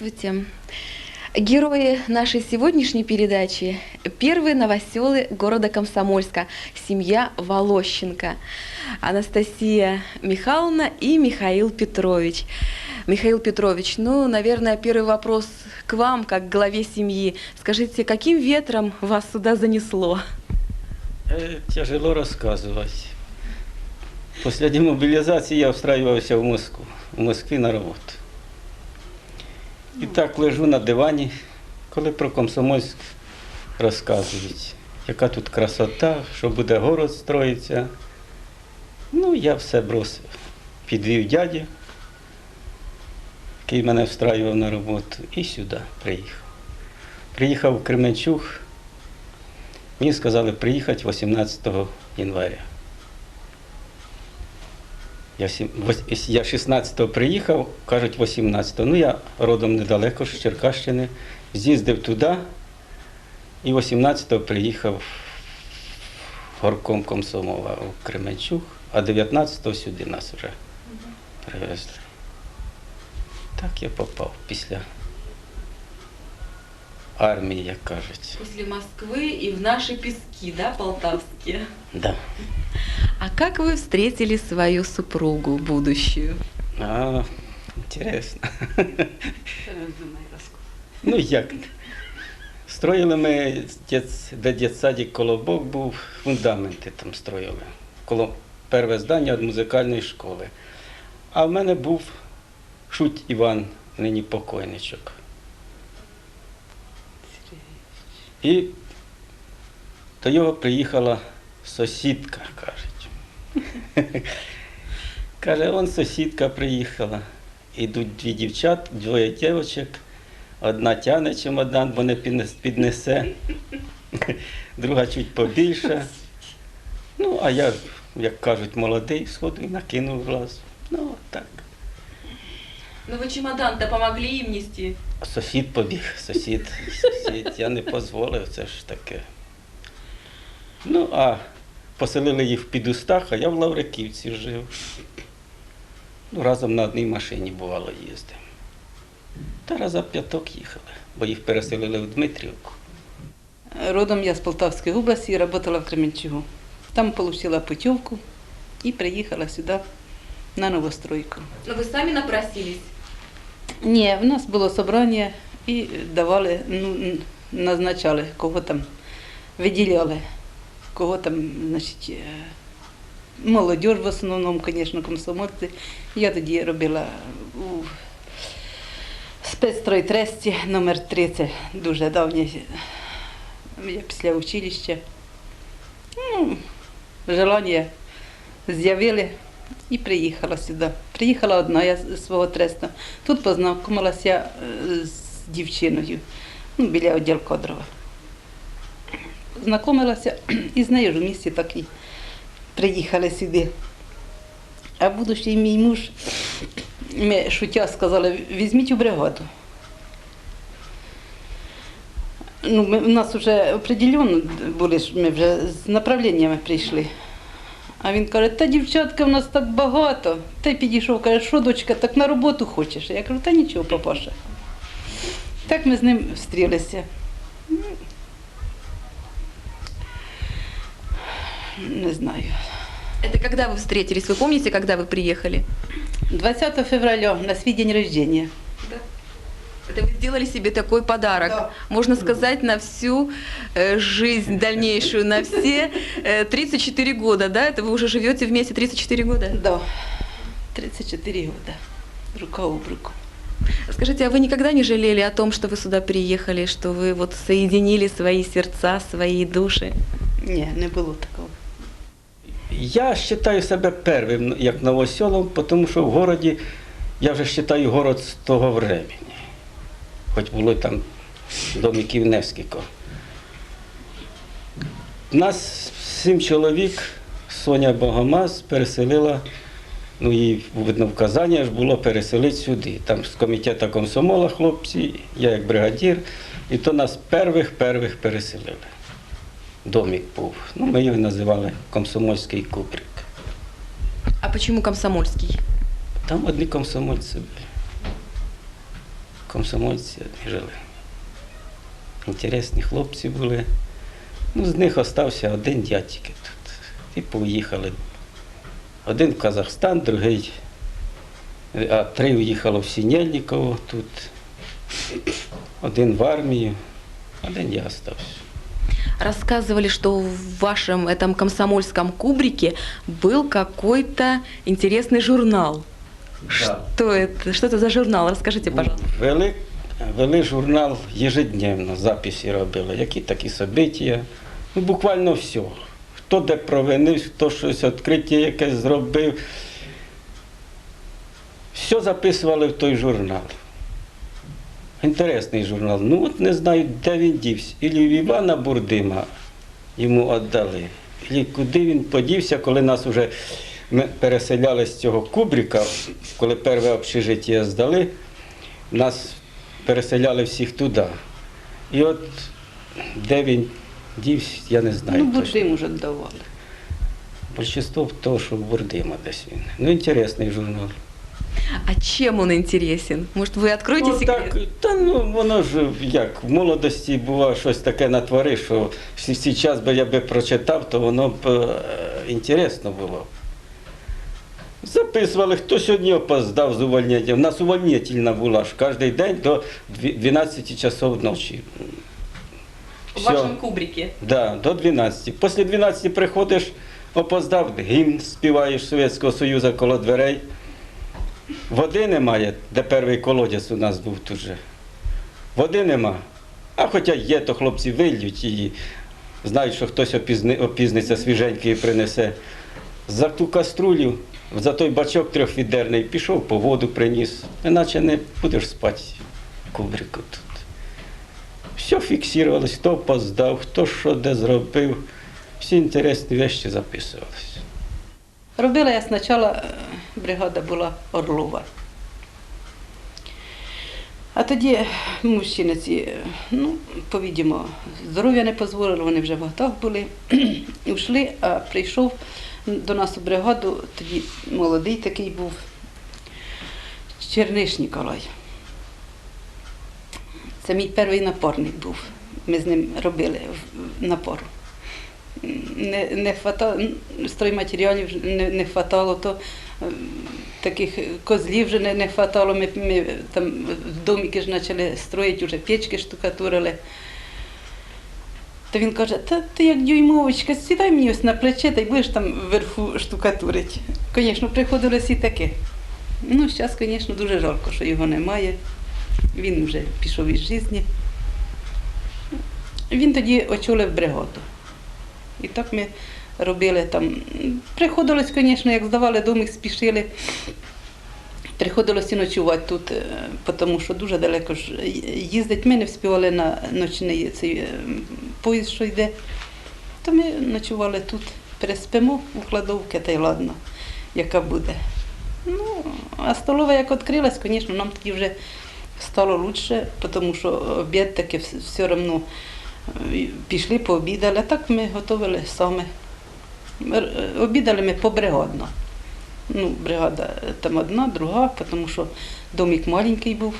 Здравствуйте. Герои нашей сегодняшней передачи – первые новоселы города Комсомольска, семья Волощенко, Анастасия Михайловна и Михаил Петрович. Михаил Петрович, ну, наверное, первый вопрос к вам, как к главе семьи. Скажите, каким ветром вас сюда занесло? Е, Тяжело розказувати. Після демобілізації я встраювався в Москву, в Москві на роботу. І так лежу на дивані, коли про Комсомольськ розказують, яка тут красота, що буде город строїться. Ну, я все бросив. Підвів дядю, який мене встраював на роботу, і сюди приїхав. Приїхав в Кременчуг, Мені сказали приїхати 18 января. Я, сім- вось- я 16-го приїхав, кажуть 18-го. Ну, я родом недалеко з Черкащини, з'їздив туди і 18-го приїхав горком комсомова у Кременчуг, а 19-го сюди нас вже привезли. Так я попав після армії, як кажуть. После Москвы и в наши пески, да, полтавские? Да. А как вы встретили свою супругу будущую? А, інтересно. Ну як? Строїли ми, де дитсадик Колобок був, фундаменти там строїли. Коло перше здання від музикальної школи. А в мене був Шуть Іван, нині покойничок. І до його приїхала сусідка, кажуть. Каже, он сусідка приїхала. Ідуть дві дівчат, двоє дівчаток. Одна тягне чемодан, бо не піднесе, друга чуть побільше. Ну, а я, як кажуть, молодий, сходу і накинув влаз. Ну, от так. Ну вы чемодан-то помогли им нести? Сусід побіг, сусід, сусід, я не дозволив, це ж таке. Ну, а поселили їх в підустах, а я в Лавриківці жив. Ну, разом на одній машині бувало їздив. Та раза п'яток їхали, бо їх переселили в Дмитрівку. Родом я с Полтавской области и работала в Кременчугу. Там получила путевку и приехала сюда на новостройку. Но вы сами напросились? Ні, в нас було собрання і давали, ну, назначали, кого там виділяли, кого там, значить, е, молодь в основному, звісно, комсомольці. Я тоді робила у спецстройтресті номер 3, це дуже давнє, я після училища. Ну, желання з'явили і приїхала сюди. Приїхала одна я з свого тресту. Тут познайомилася е, з дівчиною ну, біля відділ Кодрова. Знайомилася і з нею в місті так і приїхали сюди. А будущий мій муж, ми шутя сказали, візьміть у бригаду. Ну, ми, у нас вже определенно були, ми вже з направленнями прийшли. А він каже, та дівчатка в нас так багато. Та й підійшов, каже, що дочка, так на роботу хочеш? Я кажу, та нічого, папаша. Так ми з ним встрілися. Не знаю. Это когда вы встретились? Вы помните, когда вы приехали? 20 февраля на свій день рождения. Это вы сделали себе такой подарок, Да. можно сказать, на всю э, жизнь дальнейшую, на все э, 34 года, да? Это вы уже живете вместе 34 года? Да. 34 года. Рука об руку. Скажите, а вы никогда не жалели о том, что вы сюда приехали, что вы вот соединили свои сердца, свои души? Ні, не було такого. Я вважаю себе первим, як новоселом, тому що в городі я вже вважаю город з того времени. Хоч було там домиків нескільки. Нас сім чоловік, Соня Богомаз переселила, ну їй видно вказання ж було переселити сюди. Там з комітету комсомола хлопці, я як бригадір, і то нас первих-первих переселили. Домик був. Ну, ми його називали комсомольський кубрик. А почему комсомольский? Там одні комсомольці були. Комсомольці жили. Інтересні хлопці були. Ну, з них остався один дядьки тут. І поїхали. Один в Казахстан, другий, а три уїхало в Сінельниково тут. Один в армію, один я остався Рассказывали, что в вашем этом комсомольском кубрике был какой-то интересный журнал. Что это? Что это за журнал? Расскажите, пожалуйста. Вели, вели журнал ежедневно, записи робили, які такі события. Ну, буквально все. Хто де провинив, хто щось відкриття якесь зробив. Все записували в той журнал. Інтересний журнал. Ну от не знаю, де він дівся. Ілі в Івана Бурдима йому віддали, ілі куди він подівся, коли нас вже ми переселяли з цього кубрика, коли перше общежиття здали, нас переселяли всіх туди. І от де він дівся, я не знаю. Ну, бурдим уже давали. Большинство того, що Бурдима десь він. Ну, інтересний журнал. А чем он интересен? Может, вы откроете Ну, секрет? так, та ну воно ж як в молодості буває щось таке натвори, що зараз би я би прочитав, то воно б е, інтересно було. Записували, хто сьогодні опоздав з увольнення. У нас увольнительна була ж кожен день до 12 часов ночі. В Всьо. вашем кубрике. Да, до 12. Після 12 приходиш, опоздав, гімн співаєш Совєтського Союзу коло дверей. Води немає, де перший колодязь у нас був тут же. Води нема. А хоча є, то хлопці вильють і знають, що хтось опізни, опізниться свіженький і принесе. За ту каструлю, за той бачок трьохвідерний, пішов по воду приніс. Іначе не будеш спати в кубрику тут. Все фіксувалось, хто опоздав, хто що де зробив. Всі інтересні речі записувалися. Робила я спочатку, е, бригада була Орлова. А тоді мужчини ці, ну, повідімо, здоров'я не дозволило, вони вже в готах були. Ушли, а прийшов до нас у бригаду, тоді молодий такий був Черниш Ніколай. Це мій перший напорник був. Ми з ним робили в- напор не, не хватало, стройматеріалів не, не хватало, то таких козлів вже не, хватало. Ми, ми там домики ж почали строїти, вже печки штукатурили. То він каже, та ти як дюймовочка, сідай мені ось на плече та й будеш там вверху штукатурити. Звісно, приходилось і таке. Ну, зараз, звісно, дуже жалко, що його немає. Він вже пішов із житті. Він тоді очолив бригаду. І так ми робили там. Приходилось, звісно, як здавали домик, спішили. Приходилось і ночувати тут, е, тому що дуже далеко ж їздить. Ми не вспівали на ночний цей е, поїзд, що йде. То ми ночували тут, переспимо у кладовки, та й ладно, яка буде. Ну, а столова як відкрилась, звісно, нам тоді вже стало краще, тому що обід таки все одно е, пішли, пообідали, так ми готували саме. Обідали ми побригадно. Ну, бригада там одна, друга, тому що домик маленький був.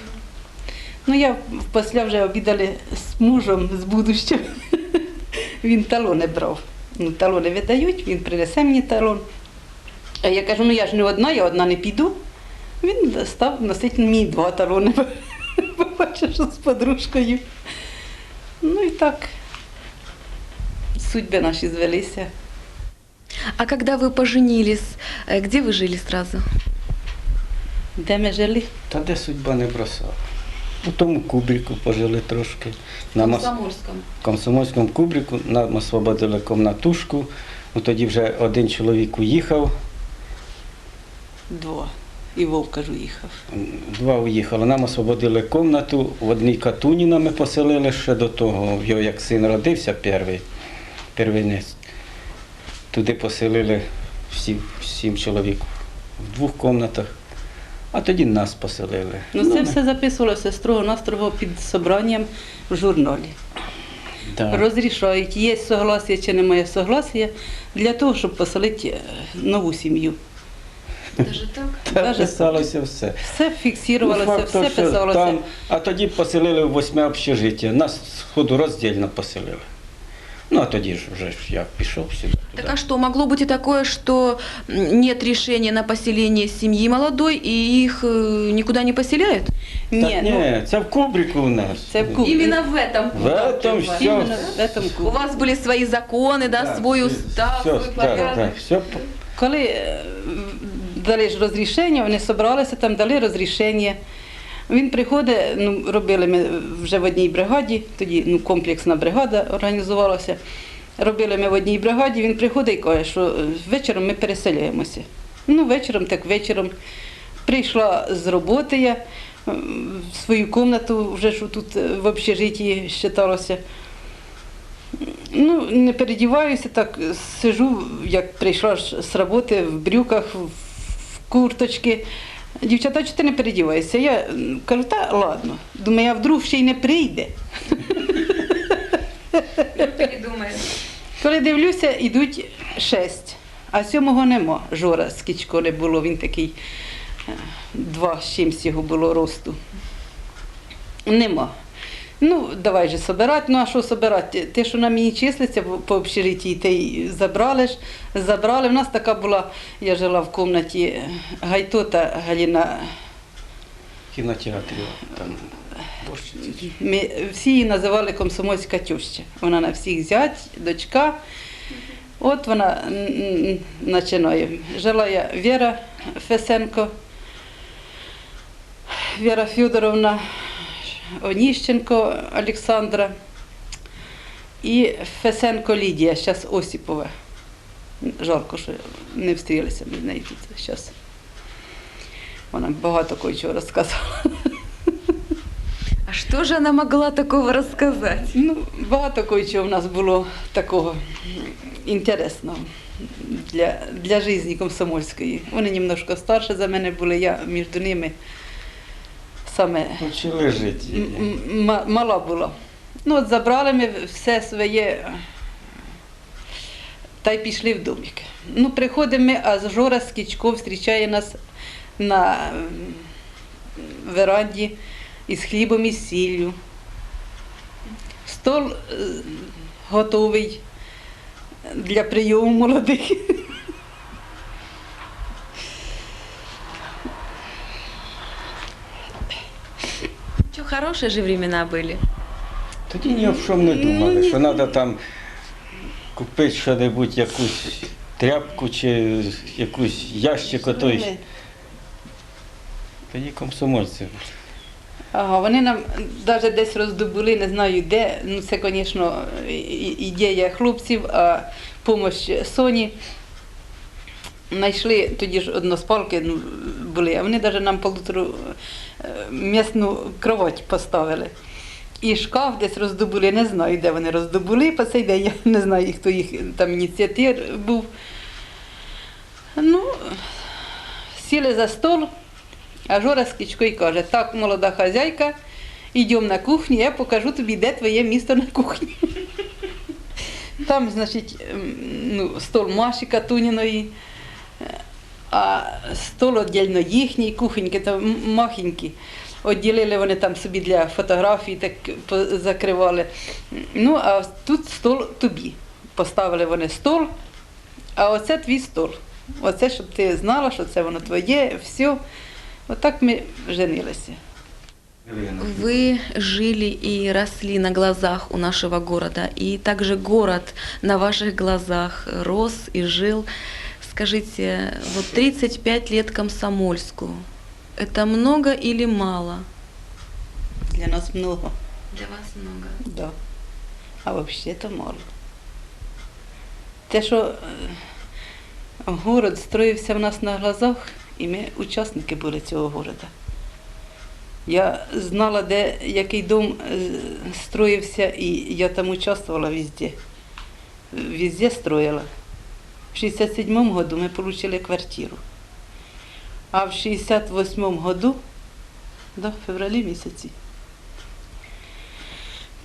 Ну, я після вже обідали з мужем, з будущим. Він талони брав. Ну, талони видають, він принесе мені талон. А я кажу, ну я ж не одна, я одна не піду. Він став носити мені два талони. Побачив, що з подружкою. Ну і так. Судьби наші звелися. А когда вы поженились, э, где вы жили сразу? Де ми жили? Та де судьба не бросала. У тому кубрику пожили трошки. Нам ос- Комсомольском. в комсомольському кубрику нам освободили комнатушку. Ну тоді вже один чоловік уїхав, Два. І Вовка ж уїхав. два уїхали. Нам освободили кімнату, в одній Катуніна ми поселили ще до того, в його як син родився перший, первенець. Туди поселили всі, сім чоловік в двох кімнатах, а тоді нас поселили. Ну це ми- все записувалося строго-настрого під собранням в журналі. да. Розрішають, є согласія чи немає согласія для того, щоб поселити е, нову сім'ю. Даже так? Та Даже- писалося все. Все фіксувалося, Ну, все писалося. Там, а тоді поселили в восьме общежиття. Нас сходу роздільно поселили. Ну, а тоді ж вже ж я пішов сюди. Так туди. а что, могло быть и такое, что м, нет решения на поселение семьи молодой, и их э, никуда не поселяют? Ні, Так, ну, ні, це в кубрику у нас. Це в кубрику. Именно в этом. В этом все. іменно в этом У кубрику. вас были свои законы, да, свой устав, все, свой да, порядок. да, все. Коли е, дали ж розрішення, вони зібралися, там дали розрішення. Він приходить, ну, робили ми вже в одній бригаді, тоді ну, комплексна бригада організувалася. Робили ми в одній бригаді, він приходить і каже, що вечором ми переселяємося. Ну, вечором, так вечором. Прийшла з роботи я в свою кімнату, вже що тут е, в общежитті вважалося. Ну, не передіваюся, так сижу, як прийшла з роботи в брюках, в курточки. Дівчата, чи ти не передіваєшся? Я кажу, та ладно. Думаю, а вдруг ще й не прийде. Коли дивлюся, йдуть шесть, а сьомого нема. Жора з Кічко не було, він такий е, два з чимсь його було росту. Нема. Ну, давай же собирати. Ну, а що собирати? Те, що на мені числиться по общежитті, те й забрали ж. Забрали. У нас така була, я жила в кімнаті Гайтота Галіна. Кінотеатрі там. Ми всі її називали комсомольська тюща. Вона на всіх зять, дочка. От вона починає. Жила я Віра Фесенко, Віра Федоровна, Оніщенко Олександра і Фесенко Лідія, зараз Осіпова. Жалко, що не встрілися з нею тут зараз. Вона багато кого чого розказала. А что же она могла такого рассказать? Ну, багато кое-чого в нас було такого інтересного для, для житті комсомольської. Вони немножко старше за мене були, я між ними саме Вчили жити. мала була. Ну, от забрали ми все своє та й пішли в домик. Ну, приходимо ми, а Жора з Скічко зустрічає нас на веранді із хлібом і сіллю. Стол готовий для прийому молодих. Что, хорошие же времена были. Тоді ні об чому не Ну, думали, що треба там купити що-небудь, якусь тряпку чи якусь ящик отой. Тоді комсомольці. Ага, вони нам навіть десь роздобули, не знаю де. Ну, це, звісно, ідея хлопців, а допомога Соні. Знайшли тоді ж односпалки ну, були, а вони навіть нам полутору м'ясну кровать поставили. І шкаф десь роздобули, не знаю, де вони роздобули по цей день, я не знаю, хто їх там ініціатор був. Ну, сіли за стол, а Жора з Кічкою каже, так, молода хазяйка, йдемо на кухню, я покажу тобі, де твоє місто на кухні. Там, значить, ем, ну, стол Маші Катуніної, а стол віддільно їхній, кухоньки там махенькі. Одділили вони там собі для фотографій, так закривали. Ну, а тут стол тобі. Поставили вони стол, а оце твій стол. Оце, щоб ти знала, що це воно твоє, все. Отак ми женилися. Вы жили и росли на глазах у нашего города, и также город на ваших глазах рос и жил. Скажите, вот 35 лет Комсомольску, это много или мало? Для нас много. Для вас много. Да. А взагалі то мало. те, що е, город строївся в нас на глазах, і ми учасники були цього города. Я знала, де який дом е, строївся, і я там участвувала везде. Везде строїла. В 67-му году ми отримали квартиру. А в 68-му году, да, в февралі місяці,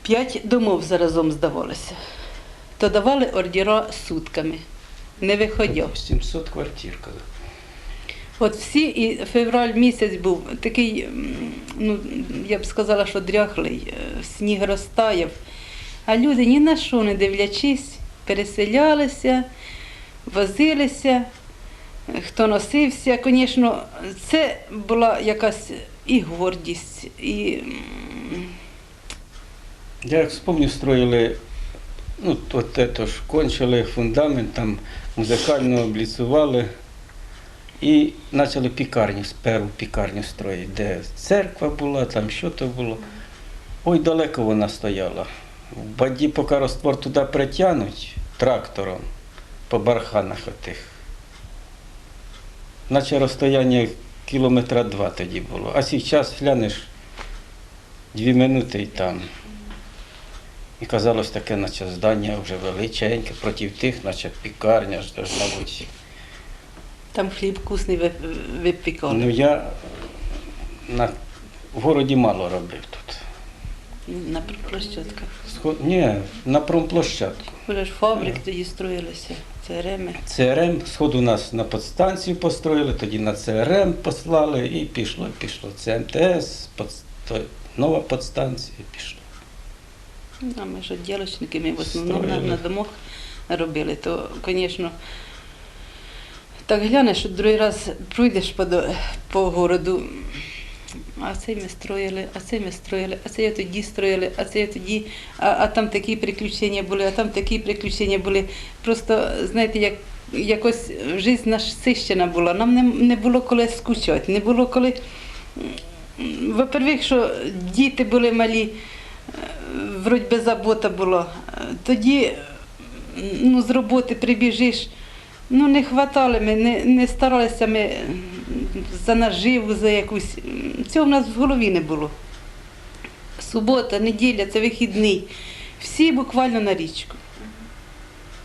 п'ять домов заразом здавалося. То давали ордера сутками, не виходя. 700 квартир. казав. От всі, і февраль місяць був такий, ну, я б сказала, що дряхлий, е, сніг розтаяв. А люди ні на що не дивлячись, переселялися, возилися, хто носився. Звісно, це була якась і гордість, і Я як вспомню, строїли, ну, от це ж кончили фундамент, там музикально обліцували і почали пікарню, сперу пікарню строїти, де церква була, там що то було. Ой, далеко вона стояла. В баді, поки розтвор туди притягнуть трактором по барханах отих. Наче розстояння кілометра два тоді було. А зараз глянеш дві минути і там. І казалось таке, наче здання вже величеньке, проти тих, наче пікарня ж должна бути. там хліб вкусний ви- випікали. Ну я на, в городі мало робив тут. На площадках. Сход, ні, на промплощадку. Фабрик тоді строїлися, ЦРМ, сход у нас на подстанцію построїли, тоді на ЦРМ послали і пішло, пішло. Це МТС, подс- то- нова подстанція пішло. Ну, А ми ж ділочники, ми в основному на, на домах робили, то, звісно, так глянеш, що другий раз пройдеш по, по городу, а це ми строїли, а це ми строїли, а це я тоді строїли, а це я тоді, а, а там такі приключення були, а там такі приключення були. Просто, знаєте, як якось життя насищена була, нам не, не було коли скучати, не було коли. Во-первых, що діти були малі, вроді би забота була. Е, Тоді е, ну, з роботи прибіжиш, ну не хватали ми, не, не старалися ми е, за наживу, за якусь. Цього в нас в голові не було. Субота, неділя, це вихідний. Всі буквально на річку.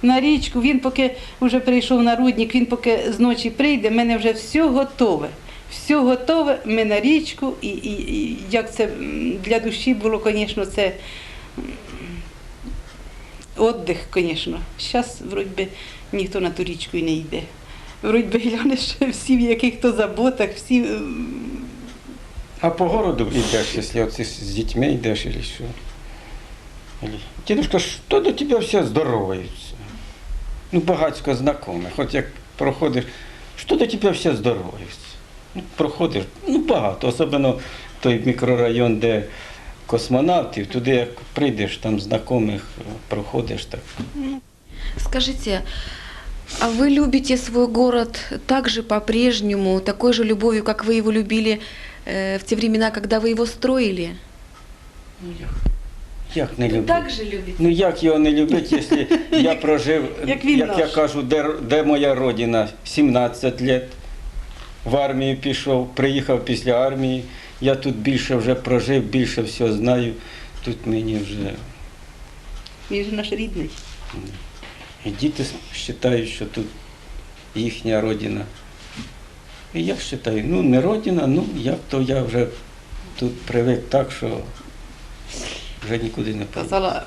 На річку, він поки вже прийшов на рудник, він поки зночі прийде, в мене вже все готове. Все готове, ми на річку, і, і, і як це для душі було, звісно, це віддих, звісно. Зараз, вроді ніхто на ту річку і не йде. Вроді би, глянеш, всі в яких-то заботах, всі А по городу йдеш, якщо от з дітьми йдеш, или що? Дідушка, що до тебе все здороваються? Ну, багатько знайомих. От як проходиш, що до тебе все здороваються? Ну, проходиш, ну багато, особливо той мікрорайон, де космонавтів, туди як прийдеш, там знайомих е, проходиш так. Скажите, а вы любите свой город так же по-прежнему, такой же любовью, как вы его любили э, в те времена, когда вы его строили? Ну як? Як не люблю? Так же любите? Ну як його не любити, якщо я прожив, як він як я наш. кажу, де, де моя родина? 17 років. В армію пішов, приїхав після армії. Я тут більше вже прожив, більше всього знаю. Тут мені вже він же наш рідний. І діти вважають, що тут їхня родина. І я вважаю, ну не родина, ну як то я вже тут привик так, що вже нікуди не поїду. Казала,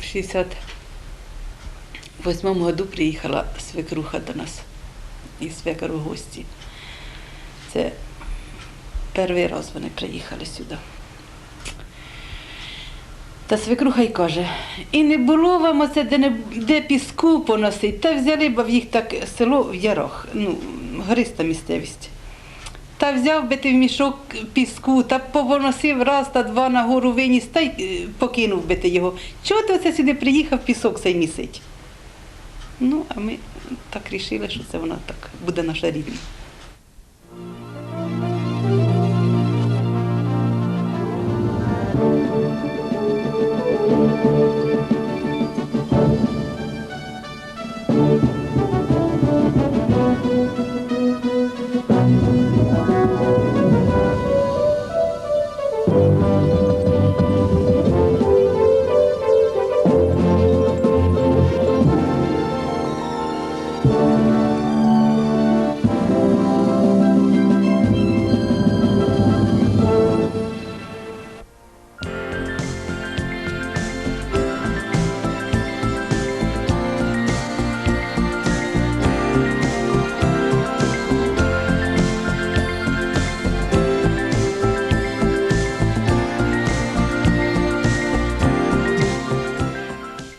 в 68-му году приїхала свекруха до нас із свекор у гості. Це перший раз вони приїхали сюди. Та свекруха й каже, і не було вам оце, де, не, де піску поносить, та взяли б в їх так село в ярах, ну, гориста місцевість. Та взяв би ти в мішок піску, та повоносив раз та два на гору виніс, та й е, покинув би ти його. Чого ти оце сюди приїхав, пісок цей місить? Ну, а ми так рішили, що це вона так буде наша рідна.